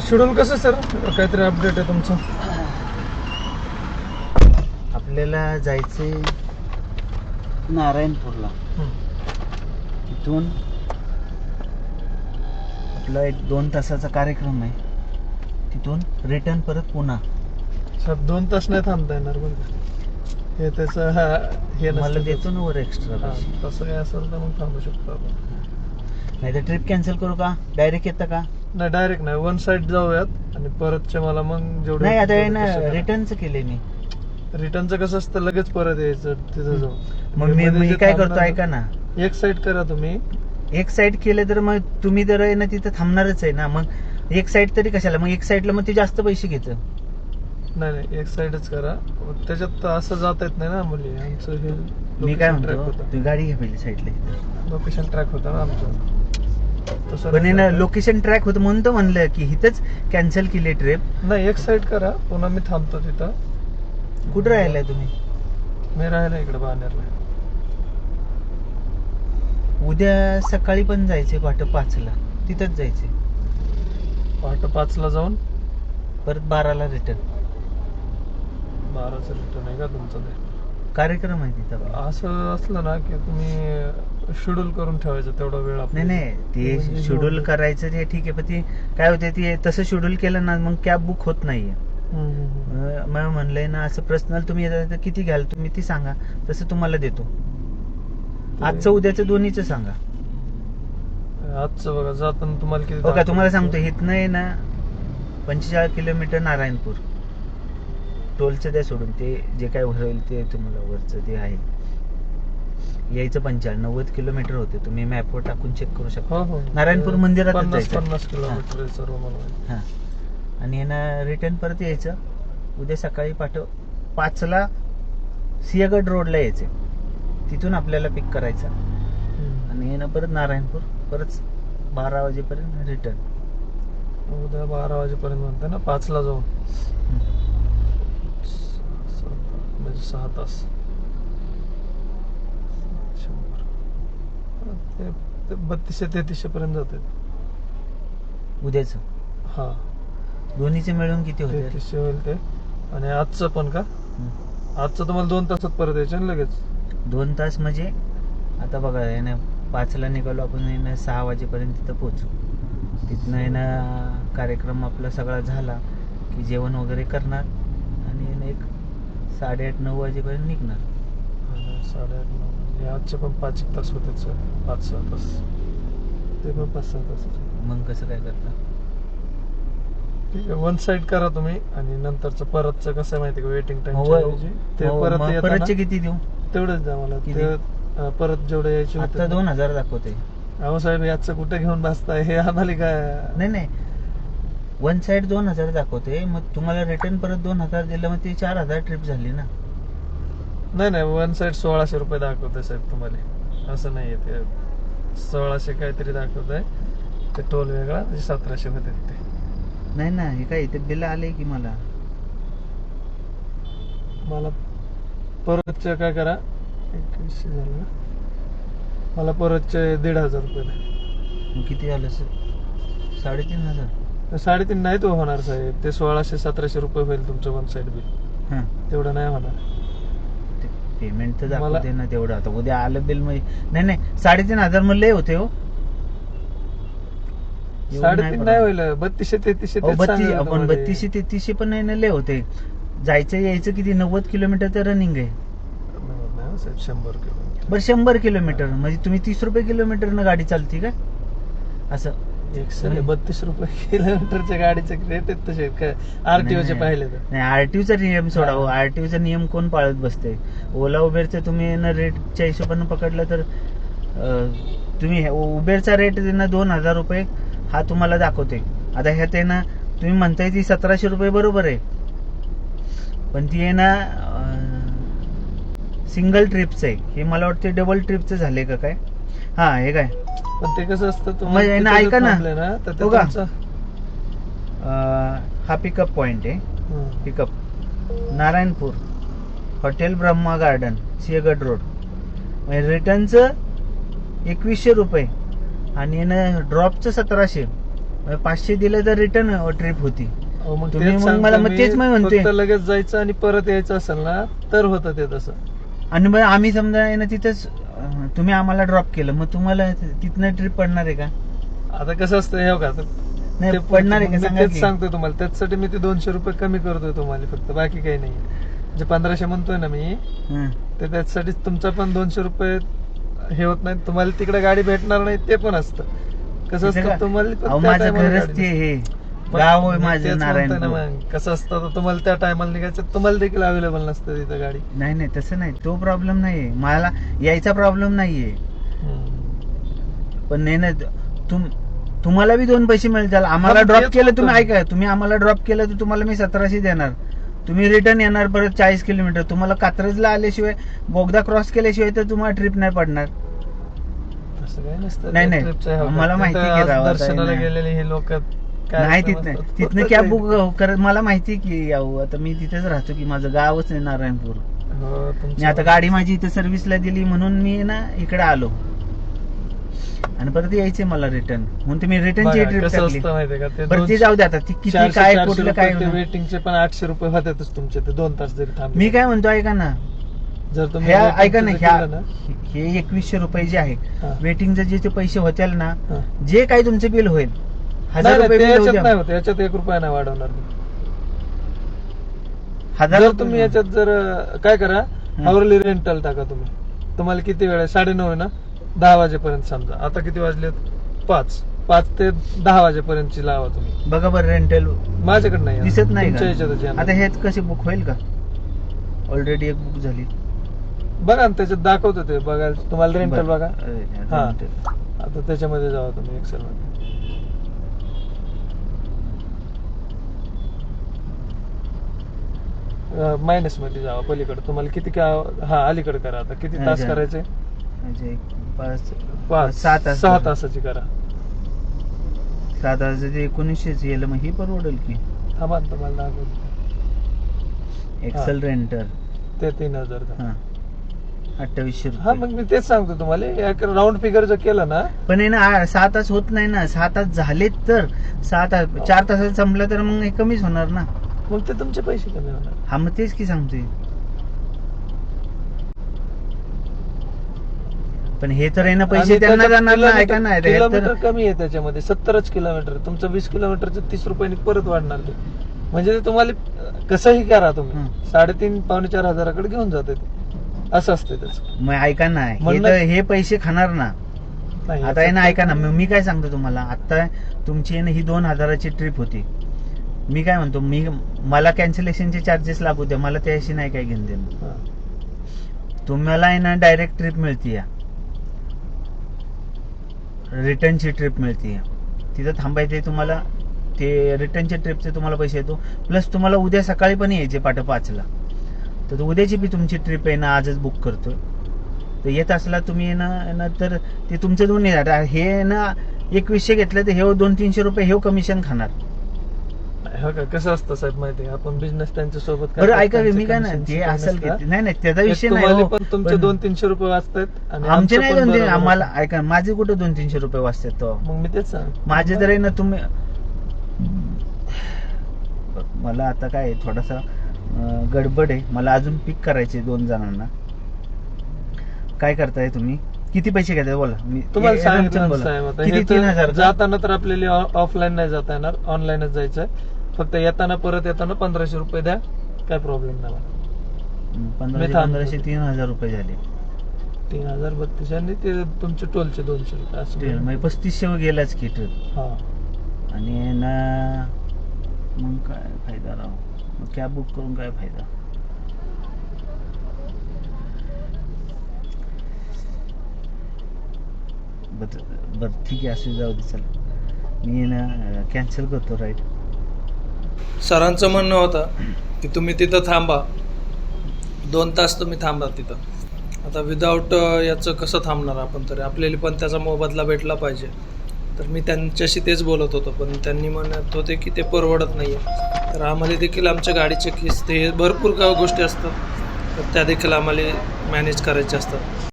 Schedule कसं sir? काहीतरी update आहे तुमचं. आपल्याला जायचे नारायणपूरला. तिथून आपला एक दोन तासाचा कार्यक्रम आहे. तिथून रिटर्न परत पुन्हा. सर दोन तास नाही थांबता येणार का? हे त्याचं हा- हे मला देतो ना वर एक्स्ट्रा तसं काय असेल तर मग थांबू शकतो आपण. नाही तर ट्रिप कॅन्सल करू का? डायरेक्ट येतं का? नाही डायरेक्ट नाही. वन साइड जाऊयात आणि परतचे मला मग जेवढे नाही आता आहे ना रिटर्नचं केले मी. रिटर्नचं कसं असतं लगेच परत यायचं तिथं जाऊन. मग मी मध्ये मी जे काय करतो थांबणार- ऐका ना. एक साइड करा तुम्ही. एक साईड केलं तर मग तुम्ही जर आहे ना तिथं थांबणारच आहे ना मग एक साईड तरी कशाला? मग एक साईडला मग ते जास्त पैसे घेतं. नाही नाही एक साइडच करा. त्याच्यात असं जाता येत नाही ना मुली. आमचं हे मी काय म्हणतो होता. गाडी घ्या पहिली साईडला लोकेशन ट्रॅक होता ना आमचं. पण ना करता. लोकेशन ट्रॅक होतं म्हणून तर म्हणलं की इथंच कॅन्सल केली ट्रिप नाही एक साइड करा. पुन्हा मी थांबतो तिथं. कुठं राहिलाय तुम्ही? मी राहिला इकडे बानेरला उद्या सकाळी पण जायचे पहाटे पाचला. तिथंच जायचे पहाटे पाचला जाऊन? परत बाराला रिटर्न बाराचं रिटर्न आहे का तुमचं ते? कार्यक्रम आहे तिथं. असं असलं ना की तुम्ही शेड्यूल करून ठेवायचं तेवढा वेळ नाही आपल्याला. नाही ते म्हणजे शेड्यूल जेवढं- करायचं ते ठीक आहे पण ते काय होते ते तसं शेड्यूल केलं ना मग कॅब बुक होत नाहीये हम्म, हम्म, हम्म. मग म्हणलंय ना असं पर्सनल तुम्ही येता तर किती घ्याल तुम्ही ती सांगा तसं तुम्हाला देतो आजचं उद्याचं दोन्हीचं सांगा आजचं बघा जाताना तुम्हाला किती हो का? तुम्हाला सांगतो इथनं आहे ना पंचेचाळीस किलोमीटर नारायणपूर टोलचं द्या सोडून ते जे काय होईल ते तुम्हाला वरचं ते आहे यायचं पंचाळ नव्वद किलोमीटर होते. तुम्ही मॅपवर टाकून चेक करू शकता. हो हो. नारायणपूर मंदिरातच पन्नास. पन्नास किलोमीटर आहे सर्व मला. हा. आणि यांना रिटर्न परत यायचं. उद्या सकाळी पाठव पाचला सिंहगड रोडला यायचं. तिथून आपल्याला पिक करायचं. आणि येणं परत नारायणपूर परत बारा वाजेपर्यंत रिटर्न उद्या बारा वाजेपर्यंत म्हणते ना पाचला जाऊन. सात- म्हणजे सहा तास शंभर हा, ते बत्तीसशे तेहतीसशे पर्यंत जाते उद्याचं? हा. दोन्हीचे मिळून किती होते तेहतीसशे होईल ते. आणि आजचं पण का? आजचं तुम्हाला दोन तासात परत यायचं ना लगेच. दोन तास म्हणजे आता बघा आहे ना पाचला निघालो आपण आहे ना सहा वाजेपर्यंत तिथं पोहोचू तिथनं आहे ना कार्यक्रम आपला सगळा झाला की जेवण वगैरे करणार आणि ना एक साडेआठ नऊ वाजेपर्यंत निघणार. साडेआठ नऊ. आजचे पण पाच एक तास होते सर. पाच सहा तास. ते पण पाच सहा तास. मग कसं काय करता? ठीक आहे वन साइड करा तुम्ही आणि नंतरचं परतचं कसं माहिती का? वेटिंग टाइम ते परत येताना परतचे किती देऊ? तेवढंच द्या मला. किती? ते अं, परत जेवढे यायचे आता होते दोन हजार दाखवते. अहो साहेब याचं कुठे घेऊन बसताय? हे आम्हाला काय? नाही नाही. वन साइड दोन हजार दाखवते. मग तुम्हाला रिटर्न परत दोन हजार दिलं मग ते चार हजार ट्रिप झाली ना. नाही नाही वन साइड सोळाशे रुपये दाखवतोय साहेब तुम्हाला. असं नाहीये ते. सोळाशे काहीतरी दाखवत ते टोल वेगळा सतराशे होते ते. नाही ना हे काय इथे बिल आले की मला? मला परतचे काय करा? एकवीसशे झालं. मला परतचे दीड हजार रुपये द्या. किती झालं सर? साडेतीन हजार? साडेतीन नाही तो होणार साहेब. ते सोळाशे सतराशे रुपये होईल तुमचं वन साइड बिल तेवढं नाही होणार. ते पेमेंट तर मला- दाखवते ना तेवढं. आता उद्या आलं बिल मग नाही नाही. साडेतीन हजार मग लय होते हो. एवढं साडेतीन. नाही होईल. बत्तीसशे तेहतीसशे अहो, तेच बत्तीस सांगायला आपण तुम्हाला. बत्तीसशे तेहतीसशे पण नाही ना लय होते. जायचं यायचं किती? नव्वद किलोमीटर तर रनिंग आहे. नाही, नाही हो साहेब शंभर किलोमीटर. बरं शंभर किलोमीटर. म्हणजे तुम्ही तीस रुपये किलोमीटरनं गाडी चालती का? असं. एकशे बत्तीस रुपये किलोमीटरच्या गाडीचे रेट आहेत तसे काय आरटीओ चे पाहिले तर? नाही आरटीओचा नियम सोडा. हो. आरटीओचा नियम कोण पाळत बसते? ओला उबेरचं तुम्ही ना रेटच्या हिशोबानं पकडलं तर तुम्ही उबेरचा रेट ना दोन हजार रुपये हा तुम्हाला दाखवते आता ह्यात आहे ना तुम्ही म्हणताय ती सतराशे रुपये बरोबर आहे. पण ती आहे ना सिंगल ट्रिपचं आहे. हे मला वाटतं डबल ट्रिपचं झाले का काय? हा हे काय पण ते कसं असतं यांना जर ऐका ना. हो का? तुमचं- अं, हा पिकअप पॉइंट आहे. Pickup Narayanpur hotel Brahma garden Sinhagad road म्हणजे रिटर्नचं एकवीसशे रुपये आणि ड्रॉपचं सतराशे मग पाचशे दिलं तर रिटर्न ट्रिप होती तुम्ही तेच मग सांगतोय मला- मग मी, तेच मी म्हणतोय. फक्त लगेच जायचं आणि परत यायचं असेल ना तर होतं ते तसं आणि मग आम्ही समजा तिथंच तुम्ही आम्हाला ड्रॉप केलं. मग तुम्हाला तिथनं ट्रिप पडणार आहे का? आता कसं असतं हे बघा नाही पडणार आहे का? तेच की. सांगतोय तुम्हाला. त्याच्यासाठी मी ते दोनशे रुपये कमी करतोय तुम्हाला फक्त. बाकी काही नाही. जे पंधराशे म्हणतोय ना मी हं. ते त्याच्यासाठी तुमचा पण दोनशे रुपये हे होत नाही. तुम्हाला तिकडे गाडी भेटणार नाही ते पण असतं. कसं? असतं तुम्हाला पण अहो, त्या माझं time ला घरच गाडी ते मग- गाव आहे मग माझं तेच म्हणतोय ना नारायणपूर मग. कसं असतं तुम्हाला त्या टायमाला निघायचं तुम्हाला देखील अवेलेबल नसतं तिथं गाडी. नाही नाही तसं नाही. तो प्रॉब्लेम नाहीये. मला यायचा प्रॉब्लेम नाहीये. पण नाही ना तुम तुम्हाला बी दोन पैसे मिळतील. आम्हाला ड्रॉप तेच केलं तुम्ही ऐका तुम्ही आम्हाला ड्रॉप केलं तर तुम्हाला मी सतराशे देणार. तुम्ही रिटर्न येणार परत चाळीस किलोमीटर तुम्हाला कात्रजला आल्याशिवाय बोगदा क्रॉस केल्याशिवाय तर तुम्हाला ट्रिप नाही पडणार. तसं काही नसतं. नाही, त्या नाही. tripचं हे होतं. मला माहिती तिथं की आज राव, आता दर्शनाला. गेलेले हे लोक नाही तिथनं तिथनं कॅब बुक करत मला माहिती की यावं आता मी तिथेच राहतो की माझं गावच आहे नारायणपूर. मी आता गाडी माझी इथे सर्व्हिसला दिली म्हणून मी ना इकडे आलो. आणि परत यायचे मला रिटर्न म्हणून तुम्ही रिटर्नची ट्रिप कसं टाकली. बरं ते जाऊ दे आता ती किती काय कुठलं काय. वेटिंगचे पण आठशे रुपये होतातच तुमचे ते दोन तास जरी थांबले. मी काय म्हणतो ऐका ना. जर तुम्ही ऐका ना चं ह्या हे एकवीसशे रुपये जे आहे. वेटिंगचे जे पैसे होतील ना. जे काही तुमचे बिल होईल हजार नाही, नाही, रुपये ते बिल होऊ याच्यात नाही होत याच्यात एक रुपया नाही वाढवणार मी. हजार जर रुपये- तुम्ही याच्यात जर अं, काय करा हं. आवरली रेंटल टाका तुम्ही. तुम्हाला किती वेळ आहे? साडेनऊ आहे ना? दहा वाजेपर्यंत समजा. आता किती वाजलेत पाच. पाच ते दहा वाजेपर्यंतची लावा तुम्ही. बघा बरं रेंटल माझ्याकडे नाही दिसत नाही तुमच्या का. आता हे कसे बुक होईल का? ऑलरेडी एक बुक झाली. बघा ना त्याच्यात दाखवतो ते. बघायला तुम्हाला रेंटल बरं. बघा. अरे, हा. rental. आता त्याच्यामध्ये जावा तुम्ही एक्सेल मध्ये. मायनसमध्ये जावा पलीकडे. तुम्हाला किती का- हा अलीकडे करा आता. किती तास अच्छा. करायचे? म्हणजे एक पाच पाच सहा तास सहा करा. तासाची करा. सात हजार ते एकोणीसशेच येईल मग ही परवडेल की? थांबा ना, तुम्हाला दाखवतो. एक्सेल रेंटर ते तीन हजार का? हा. अठ्ठावीसशे हा रुपये. मग मी तेच सांगतो तुम्हाला. राऊंड फिगर जर केलं ना पण आहे ना आ- सहा तास होत नाही ना. सहा तास झालेत तर सहा तास चार तासात संपलं तर मग हे कमीच होणार ना. मग ते तुमचे पैसे कमी होणार. हा मग तेच की सांगतोय पण हे तर आहे ना पैसे आणि त्यांना त्याच्यात जाणार ना किलोमीटर- ऐका ना हे किलोमीटर तर कमी आहे त्याच्यामध्ये सत्तरच किलोमीटर. तुमचं वीस किलोमीटरचे तीस रुपयांनी परत वाढणार ते. म्हणजे ते तुम्हाला अं, कसंही करा तुम्ही. हं. साडेतीन पावणे चार हजाराकडे घेऊन जाते ते. असं असते त्याचं. मग ऐका ना हे तर हे पैसे खाणार ना. नाही, आता आहे ना ऐका ना मग मी काय सांगतो तुम्हाला? आता तुमची आहे ना ही दोन हजाराची ट्रिप होती. मी काय म्हणतो मी मला कॅन्सलेशनचे चार्जेस लागू द्या मला त्याशी नाही काय घेऊन देणं. हा. तुम्हाला आहे ना डायरेक्ट ट्रिप मिळते रिटर्नची ट्रिप मिळते तिथं थांबायचे तुम्हाला ते रिटर्नच्या ट्रिपचे तुम्हाला पैसे येतो. प्लस तुम्हाला उद्या सकाळी पण यायचे पाठ पाचला. तर उद्याची बी तुमची ट्रिप आहे ना आजच बुक करतोय. तर येत असला तुम्ही ना तर ते तुमचे दोन आहे. आता हे ना एकवीसशे घेतलं तर हे दोन तीनशे रुपये हे कमिशन खाणार. कसं असतं साहेब माहिती आपण बिझनेस त्यांच्यासोबत बरं ऐका मी काय ना ते असेल की? नाही नाही त्याचा विषय नाही हो. पण तुमचे पण- दोन तीनशे रुपये वाचतात आणि आमचे आमचं नाही पण दोन तीन बरोबर आम्हाला. ऐका माझे कुठे दोन तीनशे रुपये वाचतात तो? मग मी तेच सांग. माझे तर आहे ना तुम्ही मला आता काय आहे, थोडासा अं, गडबड आहे. मला अजून पिक करायचे दोन जणांना. काय करताय तुम्ही? किती पैसे घेताय बोला. मी तुम्हाला हे- सांगितलं हे ना बोला. साहेब आता किती हे तीन तर हजार का? जाताना तर आपल्याला ऑफलाईन नाही जाता येणार. ऑनलाईनच जायचंय. फक्त येताना परत येताना पंधराशे रुपये द्या. काय प्रॉब्लेम नाही पंधराशे थांबतो. पंधराशे तीन हजार रुपये झाले. तीन हजार बत्तीस आणि ते तुमचे टोलचे दोनशे रुपये असं ट्रेन म्हणजे पस्तीसशे गेलाच की ट्रेन हा. आणि ना मग काय फायदा राव? मग कॅब बुक करून काय फायदा? बर बर ठीक आहे असू जाऊ दे चला. मी ना कॅन्सल करतो राईट सरांचं म्हणणं होतं की तुम्ही तिथं थांबा. दोन तास तुम्ही थांबा तिथं. आता विदाऊट याचं कसं थांबणार आपण तरी? आपल्याला पण त्याचा मोबदला भेटला पाहिजे. तर मी त्यांच्याशी तेच बोलत होतो पण त्यांनी म्हणत होते की ते परवडत नाही आहे तर आम्हाला देखील आमच्या गाडीचे किस्त हे भरपूर का गोष्टी असतात तर त्या देखील आम्हाला मॅनेज करायच्या असतात.